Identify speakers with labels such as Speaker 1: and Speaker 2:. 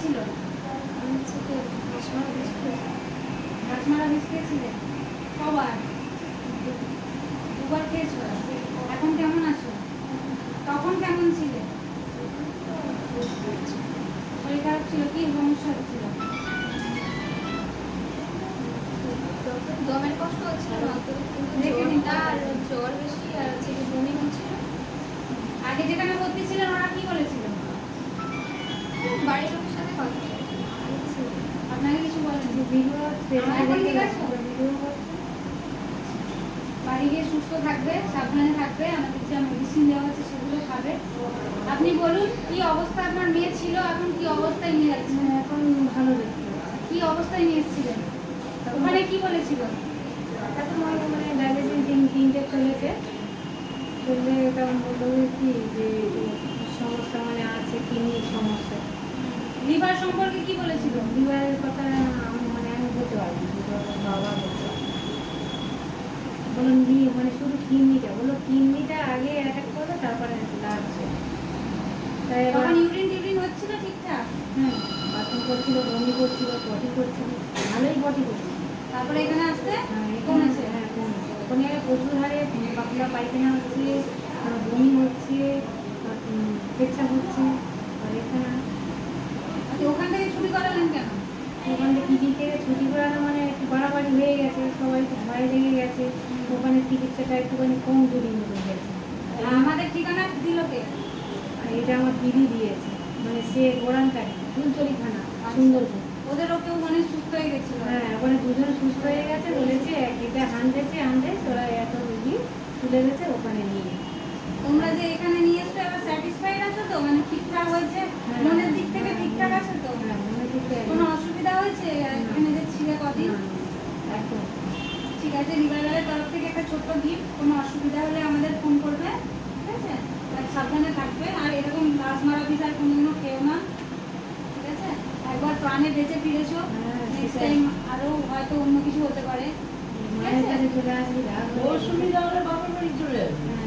Speaker 1: খেয়েছিল?
Speaker 2: আমি হচ্ছে কি হাসমারা বিস্কুট
Speaker 1: রাজমারা বিষ খেয়েছিলে? কবার দুবার খেয়েছো? এখন কেমন আছো? তখন কেমন ছিলে? শরীর খারাপ ছিল? কি সমস্যা হচ্ছিল?
Speaker 2: দমের কষ্ট হচ্ছিল? আর জ্বর বেশি আর হচ্ছে বমি হচ্ছিল।
Speaker 1: আগে যেখানে ভর্তি ছিলেন ওরা কি বলেছিল?
Speaker 2: বাড়ির লোকের।
Speaker 1: আপনি বলুন কি অবস্থা আপনার মেয়ে ছিল এখন কি অবস্থায় নিয়ে যাচ্ছেন
Speaker 3: এখন ভালো
Speaker 1: কি অবস্থায় নিয়ে এসেছিলেন ওখানে কি বলেছিল
Speaker 3: এখন মানে তিনটে চলেছে চললে এটা বলল কি, যে সমস্যা মানে আছে কিডনির সমস্যা
Speaker 1: লিভার সম্পর্কে কি বলেছিল?
Speaker 3: লিভারের কথা মানে আমি বলতে পারব বাবা বলতে। বলুন মানে শুধু কিডনিটা। বলল কিডনিটা আগে অ্যাটাক করবে তারপরে লাগছে। তাই
Speaker 1: তখন ইউরিন টিউরিন হচ্ছিল ঠিকঠাক?
Speaker 3: হ্যাঁ বাথরুম করছিল বমি করছিল পটি করছিল ভালোই পটি করছিল।
Speaker 1: তারপরে এখানে আসতে?
Speaker 3: হ্যাঁ,
Speaker 1: কমেছে?
Speaker 3: হ্যাঁ কমেছে। ওখানে প্রচুর হারে পাতলা পায়খানা হচ্ছে
Speaker 1: ওখান থেকে
Speaker 3: টিকিট থেকে ছুটি করানো মানে একটু বাড়াবাড়ি হয়ে গেছে সবাই একটু ভয় লেগে গেছে। ওখানে টিকিটটা একটুখানি কম দূরি মতো গেছে।
Speaker 1: আমাদের ঠিকানা দিল কে?
Speaker 3: আর এটা আমার দিদি দিয়েছে মানে সে গোরানকারী ফুলতলি থানা সুন্দরপুর।
Speaker 1: ওদেরও কেউ মানে সুস্থ হয়ে গেছিল?
Speaker 3: হ্যাঁ ওখানে দুজন সুস্থ হয়ে গেছে বলেছে এটা হান্ড্রেডে হান্ড্রেড ওরা এত রুগী তুলে গেছে ওখানে নিয়ে
Speaker 1: তোমরা যে এখানে নিয়ে এসছো এবার স্যাটিসফাইড আছো তো? মানে ঠিকঠাক হয়েছে
Speaker 3: হ্যাঁ।
Speaker 1: মনের দিক থেকে ঠিকঠাক আছে তো
Speaker 3: হ্যাঁ মনে থেকে
Speaker 1: কোনো অসুবিধা হয়েছে এখানে যে ছিলে কদিন
Speaker 3: একদম
Speaker 1: আছে রিভাইভালের তরফ থেকে একটা ছোট্ট গিফট কোনো অসুবিধা হলে আমাদের ফোন করবে ঠিক আছে? আর সাবধানে থাকবে আর এরকম গাছ পিস আর কোনোদিনও খেও না ঠিক আছে? একবার প্রাণে বেঁচে ফিরেছো
Speaker 3: হ্যাঁ,
Speaker 1: নেক্সট টাইম আরও হয়তো অন্য কিছু হতে পারে
Speaker 3: ঠিক আছে? চলে আসবি রাগ
Speaker 4: ওর সুবিধা হলে বাপের বাড়ি চলে যাবে
Speaker 3: হ্যাঁ